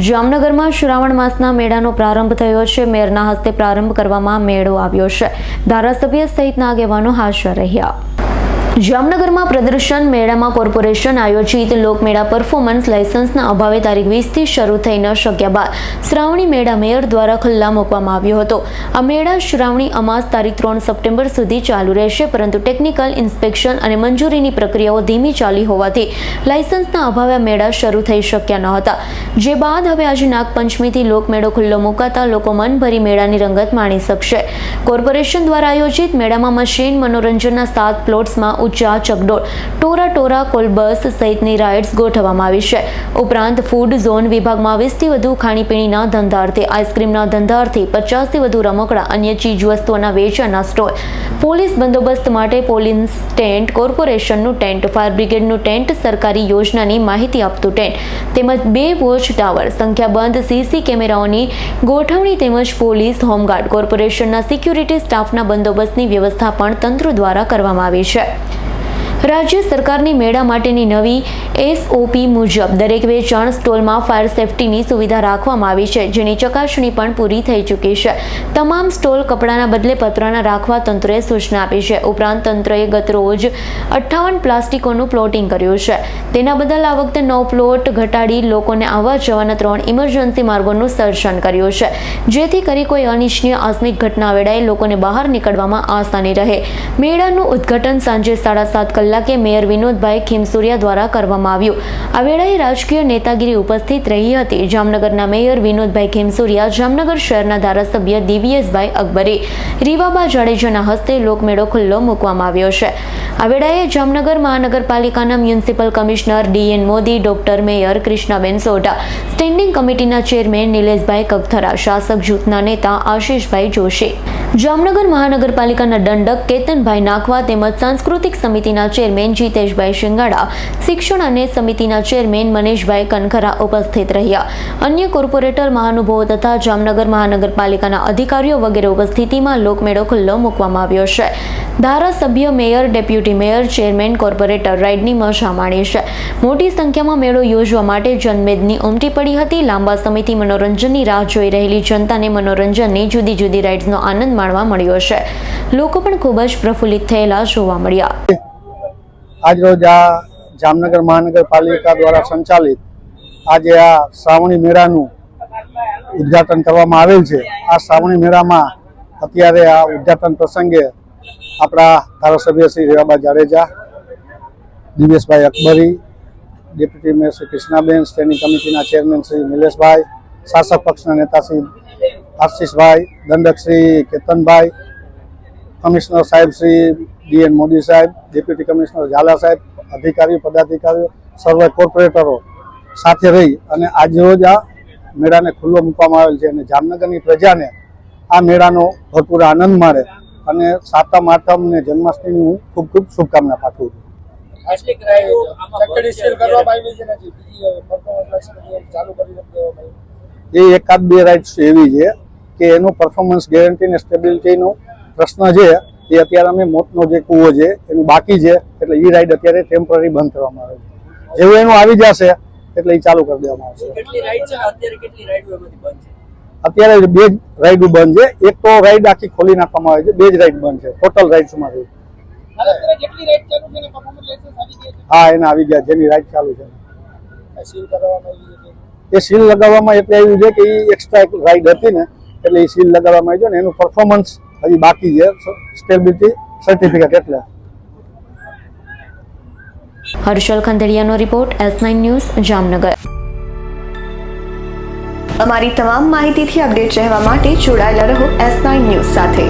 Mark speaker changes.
Speaker 1: જામનગરમાં શ્રાવણ માસના મેળાનો પ્રારંભ થયો છે. મેયરના હસ્તે પ્રારંભ કરવામાં મેળો આવ્યો છે. ધારાસભ્ય સહિતના આગેવાનો હાજર રહ્યા. જામનગરમાં પ્રદર્શન મેળામાં કોર્પોરેશન આયોજિત લોકમેળા પરફોર્મન્સ લાયસન્સના અભાવે તારીખ વીસથી શરૂ થઈ ન શક્યા બાદ શ્રાવણી મેળા મેયર દ્વારા ખુલ્લા મૂકવામાં આવ્યો હતો. આ મેળા શ્રાવણી અમાસ તારીખ ત્રણ સપ્ટેમ્બર સુધી ચાલુ રહેશે, પરંતુ ટેકનિકલ ઇન્સ્પેક્શન અને મંજૂરીની પ્રક્રિયાઓ ધીમી ચાલી હોવાથી લાયસન્સના અભાવે મેળા શરૂ થઈ શક્યા ન હતા. જે બાદ હવે આજે નાગપંચમીથી લોકમેળો ખુલ્લો મુકાતા લોકો મનભરી મેળાની રંગત માણી શકશે. કોર્પોરેશન દ્વારા આયોજિત મેળામાં મશીન, મનોરંજનના સાત પ્લોટ્સમાં ઊંચા ચકડોળ, ટોરા ટોરા કોલબસ સહિતની રાઇડ્સ ગોઠવવામાં આવી છે. ઉપરાંત ફૂડ ઝોન વિભાગમાં વીસથી વધુ ખાણીપીણીના ધંધાર્થે આઈસ્ક્રીમના ધંધાર્થે, પચાસથી વધુ રમકડા, અન્ય ચીજ વસ્તુઓના વેચાણના સ્ટોલ. પોલીસ બંદોબસ્ત માટે પોલીસ ટેન્ટ, કોર્પોરેશનનું ટેન્ટ, ફાયર બ્રિગેડનું ટેન્ટ, સરકારી યોજનાની માહિતી આપતું ટેન્ટ, તેમજ બે વોચ ટાવર સંખ્યાબંધ સીસી કેમેરાઓની ગોઠવણી તેમજ પોલીસ હોમગાર્ડ, કોર્પોરેશનના સિક્યુરિટી સ્ટાફના બંદોબસ્તની વ્યવસ્થા પણ તંત્ર દ્વારા કરવામાં આવી છે. રાજ્ય સરકારની મેળા માટેની નવી એસઓપી મુજબ દરેક વેચાણ સ્ટોલમાં ફાયર સેફટીની સુવિધા રાખવામાં આવી છે, જેની ચકાસણી પણ પૂરી થઈ ચૂકી છે. તમામ સ્ટોલ કપડાના બદલે પતરાના રાખવા તંત્રએ સૂચના આપી છે. ઉપરાંત તંત્રએ ગત રોજ અઠ્ઠાવન પ્લાસ્ટિકોનું પ્લોટિંગ કર્યું છે. તેના બદલ આ વખતે નવ પ્લોટ ઘટાડી લોકોને આવવા જવાના ત્રણ ઇમરજન્સી માર્ગોનું સર્જન કર્યું છે. જેથી કરી કોઈ અનિચ્છનીય આકસ્મિક ઘટના વેળાએ લોકોને બહાર નીકળવામાં આસાની રહે. મેળાનું ઉદ્ઘાટન સાંજે સાડા સાત કલાકે મેયર વિનોદભાઈ ખીમસુરિયા દ્વારા કરવામાં આવ્યું. આ વેળાએ રાજકીય નેતાગીરી ઉપસ્થિત રહી હતી. જામનગરના મેયર વિનોદભાઈ ખીમસુરિયા, જામનગર શહેરના ધારાસભ્ય દિવ્યેશભાઈ અકબરે રીવાબા જાડેજાના હસ્તે લોકમેળો ખુલ્લો મૂકવામાં આવ્યો છે. આ વેળાએ જામનગર મહાનગરપાલિકાના municipal commissioner DN Modi, doctor mayor Krishnaben Sodha, standing કમિટીના ચેરમેન નિલેશભાઈ કગથરા, શાસક જૂથના નેતા આશીષભાઈ જોશી. જામનગર મહાનગરપાલિકાના દંડક કેતનભાઈ નાખવા તેમજ સાંસ્કૃતિક સમિતિના ચેરમેન જીતેશભાઈ શિંગાડા, શિક્ષણ અને સમિતિના ચેરમેન મનીષભાઈ કનખરા ઉપસ્થિત રહ્યા. અન્ય કોર્પોરેટર મહાનુભાવો તથા જામનગર મહાનગરપાલિકાના અધિકારીઓ વગેરે ઉપસ્થિતિમાં લોકમેળો ખુલ્લો મૂકવામાં આવ્યો છે. ધારાસભ્ય mayor, deputy mayor, chairman, corporator રાઇડની મજા માણી છે. મોટી સંખ્યામાં મેળો યોજવા માટે જનમેદની ઉમટી પડી હતી. લાંબા સમયથી મનોરંજનની રાહ જોઈ રહેલી જનતાને મનોરંજનની જુદી જુદી રાઇડ્સનો આનંદ માણવા મળ્યો છે. લોકો પણ ખૂબ જ પ્રફુલ્લિત થયેલા જોવા મળ્યા.
Speaker 2: આજરોજ આ જામનગર મહાનગરપાલિકા દ્વારા સંચાલિત આજે આ શ્રાવણી મેળાનું ઉદ્ઘાટન કરવામાં આવેલ છે. આ શ્રાવણી મેળામાં અત્યારે આ ઉદ્ઘાટન પ્રસંગે આપણા ધારાસભ્ય Shri Rivaba Jadeja Diveshbhai Akbari, deputy mayor Shri Krishnaben, standing કમિટીના ચેરમેન શ્રી નિલેશભાઈ, શાસક પક્ષના નેતા શ્રી આશીષભાઈ, દંડક શ્રી કેતનભાઈ, કમિશનર સાહેબ શ્રી ડીએન મોદી સાહેબ ડેપ્યુટી કમિશનર ઝાલા સાહેબ અધિકારીઓ પદાધિકારીઓ સર્વે કોર્પોરેટરો સાથે રહી અને આજરોજ આ મેળાને ખુલ્લો મૂકવામાં આવેલ છે અને જામનગરની પ્રજાને આ મેળાનો ભરપૂર આનંદ માણે અને સાતમ આઠમ અને જન્માષ્ટમીની હું ખૂબ ખૂબ શુભકામના પાઠવું છું. એ એકાદ બે રાઇડ્સ એવી છે કે એનું પરફોર્મન્સ ગેરંટી ને સ્ટેબિલિટીનો પ્રશ્ન છે. એ અત્યારે અમે મોતનો જે કૂવો છે એનું બાકી છે એટલે એ રાઈડ અત્યારે ટેમ્પરરી બંધ કરવામાં આવે છે. જેવું એનું આવી જશે એટલે એ ચાલુ કરી દેવામાં આવશે.
Speaker 3: છે અત્યારે કેટલી રાઈડ એમાંથી બંધ છે?
Speaker 2: અત્યારે બે જ રાઈડ બંધ છે. એક તો રાઈડ આખી ખોલી નાખવામાં આવે છે બે જ રાઈડ બંધ છે. ટોટલ
Speaker 3: રાઈડ ચાલુ છે ને? પરફોર્મન્સ લાયસન્સ આવી ગયા
Speaker 2: હા એના આવી ગયા જેની રાઈડ ચાલુ છે.
Speaker 3: છે સીલ કરવામાં આવી છે
Speaker 2: એ સીલ લગાવવામાં એટલે આવ્યું છે કે એ એક્સ્ટ્રા એક રાઈડ હતી ને એટલે એ સીલ લગાવવામાં આવી છે ને એનું પરફોર્મન્સ હજી બાકી છે. સ્ટેબિલિટી સર્ટિફિકેટ એટલે.
Speaker 1: Harshal ખંધડિયાનો report S nine news, Jamnagar.
Speaker 4: અમારી તમામ માહિતીથી અપડેટ રહેવા માટે જોડાયેલા રહો એસ નાઇન ન્યૂઝ સાથે.